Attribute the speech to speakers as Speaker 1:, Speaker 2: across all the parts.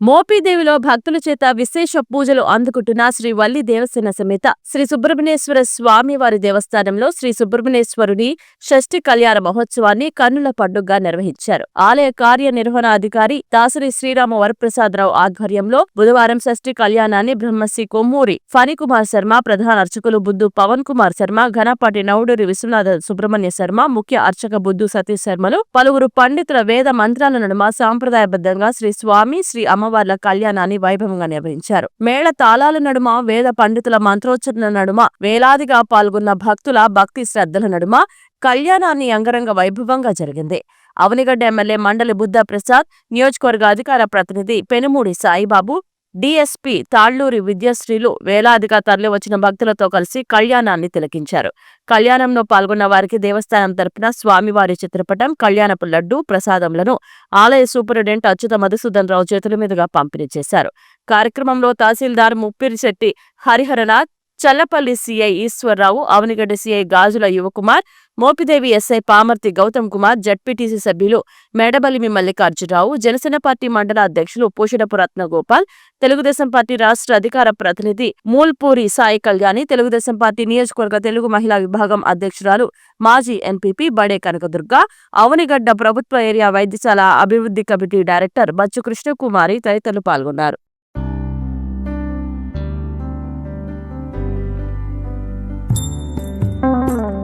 Speaker 1: మోపిదేవిలో భక్తుల చేత విశేష పూజలు అందుకుంటున్న శ్రీ వల్లి దేవసేన సమేత శ్రీ సుబ్రహ్మణ్యేశ్వర స్వామి వారి దేవస్థానంలో శ్రీ సుబ్రహ్మణ్యేశ్వరుని షష్ఠి కళ్యాణ మహోత్సవాన్ని కన్నుల పండుగగా నిర్వహించారు. ఆలయ కార్యనిర్వహణాధికారి దాసరి శ్రీరామ వరప్రసాదరావు ఆధ్వర్యంలో బుధవారం షష్ఠి కళ్యాణాన్ని బ్రహ్మశ్రీ కొమ్మూరి ఫణికుమార్ శర్మ ప్రధాన అర్చకులు బుద్ధు పవన్ కుమార్ శర్మ ఘనపాటి నౌడూరి విశ్వనాథ సుబ్రహ్మణ్య శర్మ ముఖ్య అర్చక బుద్ధు సతీష్ శర్మలు పలువురు పండితుల వేద మంత్రాల నడుమ సాంప్రదాయబద్ధంగా శ్రీ స్వామి శ్రీ అమ్మవార్ల కళ్యాణాన్ని వైభవంగా నిర్వహించారు. మేళ తాళాల నడుమ వేద పండితుల మంత్రోచ్చరణ నడుమ వేలాదిగా పాల్గొన్న భక్తుల భక్తి శ్రద్ధల నడుమ కళ్యాణాన్ని అంగరంగ వైభవంగా జరిగింది. అవనిగడ్డ ఎమ్మెల్యే మండలి బుద్ధ ప్రసాద్ నియోజకవర్గ అధికార ప్రతినిధి పెనుమూడి సాయిబాబు డీఎస్పీ తాళ్ళూరి విద్యాశ్రీలు వేలాదిగా తరలివచ్చిన భక్తులతో కలిసి కళ్యాణాన్ని తిలకించారు. కళ్యాణంలో పాల్గొన్న వారికి దేవస్థానం తరపున స్వామివారి చిత్రపటం కళ్యాణపు లడ్డు ప్రసాదములను ఆలయ సూపరింటెండెంట్ అచ్యుత మధుసూదన్ రావు చేతుల మీదుగా పంపిణీ చేశారు. కార్యక్రమంలో తహసీల్దార్ Muppirisetti Hariharanath Challapalli CI Eswararao Avanigadda CI Gajula Yuvakumar Mopidevi SI Pamarthi Gautam Kumar ZPTC సభ్యులు మేడబలిమి మల్లికార్జునరావు జనసేన పార్టీ మండల అధ్యక్షులు పూషడపు రత్నగోపాల్ తెలుగుదేశం పార్టీ రాష్ట్ర అధికార ప్రతినిధి మూల్పూరి సాయి కళ్యాణి తెలుగుదేశం పార్టీ నియోజకవర్గ తెలుగు మహిళా విభాగం అధ్యక్షురాలు మాజీ ఎంపీపీ బడే కనకదుర్గ అవనిగడ్డ ప్రభుత్వ ఏరియా వైద్యశాల అభివృద్ధి కమిటీ డైరెక్టర్ బచ్చు కృష్ణకుమారి తదితరులు పాల్గొన్నారు Thank you.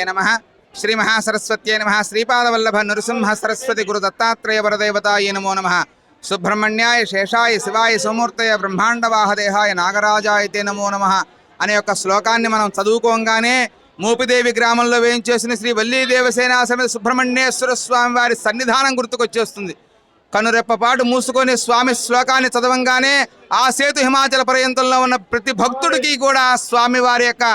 Speaker 2: త్రిపతయ నమ. శ్రీ మహాసరస్వత్యై నమ. శ్రీపాదవల్లభ నృసింహ సరస్వతి గురు దత్తాత్రేయ వరదేవతాయ నమో నమ. సుబ్రహ్మణ్యాయ శేషాయ శివాయ సోమూర్తయ బ్రహ్మాండవాహదేహాయ నాగరాజాయ తే నమో నమ అనే యొక్క శ్లోకాన్ని మనం చదువుకోగానే మోపిదేవి గ్రామంలో వేయించేసిన శ్రీ వల్లీ దేవసేనా సమేత సుబ్రహ్మణ్యేశ్వర స్వామి వారి సన్నిధానం గుర్తుకొచ్చేస్తుంది. కనురెప్పపాటు మూసుకొని స్వామి శ్లోకాన్ని చదవంగానే ఆ సేతు హిమాచల పర్యంతంలో ఉన్న ప్రతి భక్తుడికి కూడా స్వామి వారి యొక్క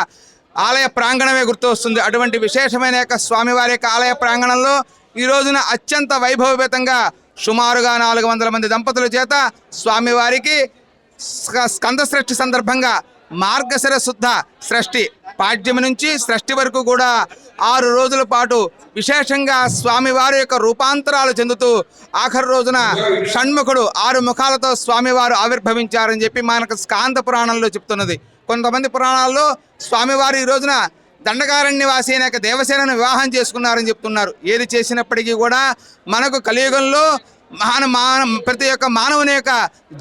Speaker 2: ఆలయ ప్రాంగణమే గుర్తు వస్తుంది అటువంటి విశేషమైన యొక్క స్వామివారి యొక్క ఆలయ ప్రాంగణంలో ఈ రోజున అత్యంత వైభవపేతంగా సుమారుగా నాలుగు వందల మంది దంపతుల చేత స్వామివారికి స్క- స్కంద సృష్టి సందర్భంగా మార్గశిర శుద్ధ సృష్టి పాడ్యం నుంచి సృష్టి వరకు కూడా ఆరు రోజుల పాటు విశేషంగా స్వామివారి యొక్క రూపాంతరాలు చెందుతూ ఆఖరి రోజున షణ్ముఖుడు ఆరు ముఖాలతో స్వామివారు ఆవిర్భవించారని చెప్పి మనకు స్కాంత పురాణంలో చెప్తున్నది. కొంతమంది పురాణాల్లో స్వామివారు ఈ రోజున దండకారణ్యవాసి అయిన దేవసేనను వివాహం చేసుకున్నారని చెప్తున్నారు. ఏది చేసినప్పటికీ కూడా మనకు కలియుగంలో మాన మాన ప్రతి ఒక్క మానవుని యొక్క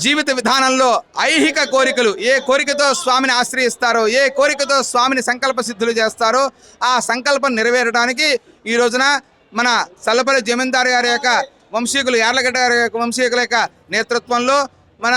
Speaker 2: జీవిత విధానంలో ఐహిక కోరికలు ఏ కోరికతో స్వామిని ఆశ్రయిస్తారో ఏ కోరికతో స్వామిని సంకల్ప సిద్ధులు చేస్తారో ఆ సంకల్పం నెరవేరడానికి ఈ రోజున మన సల్లపల్లి జమీందారు గారి యొక్క వంశీకులు యార్లగడ్డ గారి యొక్క వంశీకుల యొక్క నేతృత్వంలో మన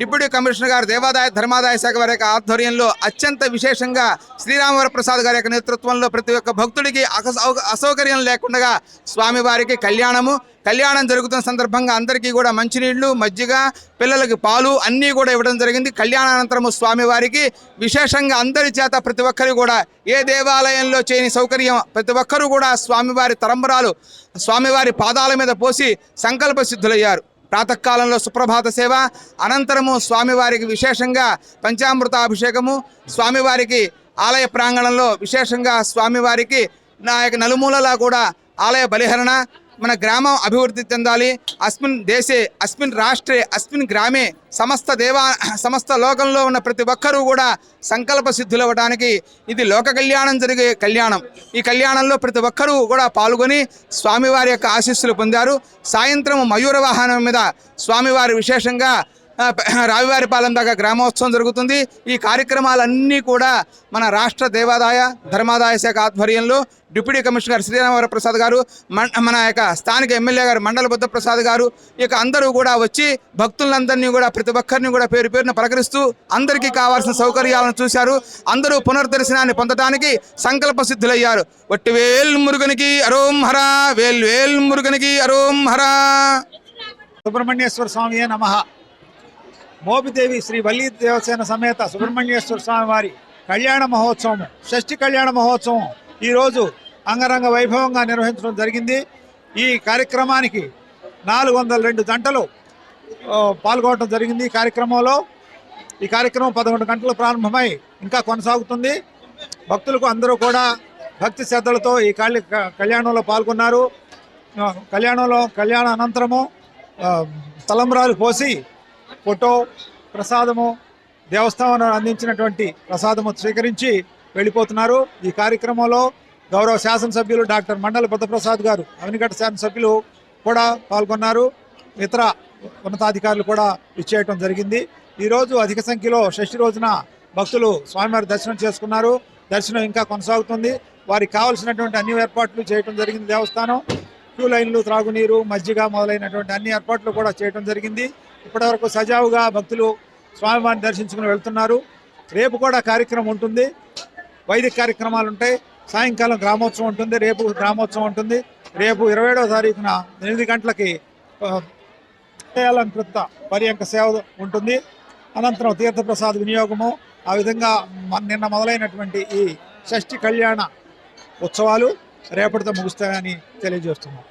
Speaker 2: డిప్యూటీ కమిషనర్ గారు దేవాదాయ ధర్మాదాయ శాఖ వారి యొక్క ఆధ్వర్యంలో అత్యంత విశేషంగా శ్రీరామవర ప్రసాద్ గారి యొక్క నేతృత్వంలో ప్రతి ఒక్క భక్తుడికి అసౌ- అసౌకర్యం లేకుండా స్వామివారికి కళ్యాణము కళ్యాణం జరుగుతున్న సందర్భంగా అందరికీ కూడా మంచినీళ్ళు మజ్జిగ పిల్లలకి పాలు అన్నీ కూడా ఇవ్వడం జరిగింది. కళ్యాణానంతరము స్వామివారికి విశేషంగా అందరి చేత ప్రతి ఒక్కరు కూడా ఏ దేవాలయంలో చేయని సౌకర్యం ప్రతి ఒక్కరూ కూడా స్వామివారి తరంబరాలు స్వామివారి పాదాల మీద పోసి సంకల్ప సిద్ధులయ్యారు. ప్రాతకాలంలో సుప్రభాత సేవ అనంతరము స్వామివారికి విశేషంగా పంచామృతాభిషేకము స్వామివారికి ఆలయ ప్రాంగణంలో విశేషంగా స్వామివారికి నా యొక్క నలుమూలలా కూడా ఆలయ బలిహరణ మన గ్రామం అభివృద్ధి చెందాలి. అస్మిన్ దేశే అస్మిన్ రాష్ట్రే అస్మిన్ గ్రామే సమస్త దేవా సమస్త లోకంలో ఉన్న ప్రతి ఒక్కరూ కూడా సంకల్ప సిద్ధులు అవ్వడానికి ఇది లోక కళ్యాణం జరిగే కళ్యాణం. ఈ కళ్యాణంలో ప్రతి ఒక్కరూ కూడా పాల్గొని స్వామివారి యొక్క ఆశీస్సులు పొందారు. సాయంత్రం మయూర వాహనం మీద స్వామివారి విశేషంగా రావివారిపాలెం దాకా గ్రామోత్సవం జరుగుతుంది. ఈ కార్యక్రమాలన్నీ కూడా మన రాష్ట్ర దేవాదాయ ధర్మాదాయ శాఖ ఆధ్వర్యంలో డిప్యూటీ కమిషనర్ శ్రీరామవర ప్రసాద్ గారు మన యొక్క స్థానిక ఎమ్మెల్యే గారు మండల బుద్ధప్రసాద్ గారు ఇక అందరూ కూడా వచ్చి భక్తులందరినీ కూడా ప్రతి ఒక్కరిని కూడా పేరు పేరున పలకరిస్తూ అందరికీ కావాల్సిన సౌకర్యాలను చూశారు. అందరూ పునర్దర్శనాన్ని పొందడానికి సంకల్ప సిద్ధులయ్యారు. వట్టి వేల్ మురుగనికి అరోం హరా వేల్ వేల్ మురుగనికి అరోం హరా
Speaker 3: సుబ్రహ్మణ్యేశ్వర స్వామియే నమ. మోపిదేవి శ్రీ వల్లి దేవసేన సమేత సుబ్రహ్మణ్యేశ్వర స్వామి వారి కళ్యాణ మహోత్సవం షష్ఠి కళ్యాణ మహోత్సవం ఈరోజు అంగరంగ వైభవంగా నిర్వహించడం జరిగింది. ఈ కార్యక్రమానికి నాలుగు వందల రెండు గంటలు పాల్గొనడం జరిగింది ఈ కార్యక్రమంలో. ఈ కార్యక్రమం పదకొండు గంటలు ప్రారంభమై ఇంకా కొనసాగుతుంది. భక్తులకు అందరూ కూడా భక్తి శ్రద్ధలతో ఈ కళ్య కళ్యాణంలో పాల్గొన్నారు. కళ్యాణంలో కళ్యాణ అనంతరము తలంబ్రాలు పోసి ఫోటో ప్రసాదము దేవస్థానం అందించినటువంటి ప్రసాదము స్వీకరించి వెళ్ళిపోతున్నారు. ఈ కార్యక్రమంలో గౌరవ శాసనసభ్యులు డాక్టర్ మండల బుద్ధప్రసాద్ గారు అవినిగడ్డ శాసనసభ్యులు కూడా పాల్గొన్నారు. ఇతర ఉన్నతాధికారులు కూడా ఇచ్చేయటం జరిగింది. ఈరోజు అధిక సంఖ్యలో షష్ఠి రోజున భక్తులు స్వామివారి దర్శనం చేసుకున్నారు. దర్శనం ఇంకా కొనసాగుతుంది. వారికి కావలసినటువంటి అన్ని ఏర్పాట్లు చేయటం జరిగింది దేవస్థానం. క్యూ లైన్లు త్రాగునీరు మజ్జిగ మొదలైనటువంటి అన్ని ఏర్పాట్లు కూడా చేయడం జరిగింది. ఇప్పటివరకు సజావుగా భక్తులు స్వామివారిని దర్శించుకుని వెళ్తున్నారు. రేపు కూడా కార్యక్రమం ఉంటుంది. వైదిక కార్యక్రమాలు ఉంటాయి. సాయంకాలం గ్రామోత్సవం ఉంటుంది. రేపు గ్రామోత్సవం ఉంటుంది. రేపు ఇరవై ఏడవ తారీఖున ఎనిమిది గంటలకి ఆ, అలంకృత పర్యంక సేవ ఉంటుంది. అనంతరం తీర్థప్రసాద్ వినియోగము. ఆ విధంగా మ- నిన్న మొదలైనటువంటి ఈ షష్ఠి కళ్యాణ ఉత్సవాలు రేపటితో ముగుస్తాయని తెలియజేస్తున్నాం.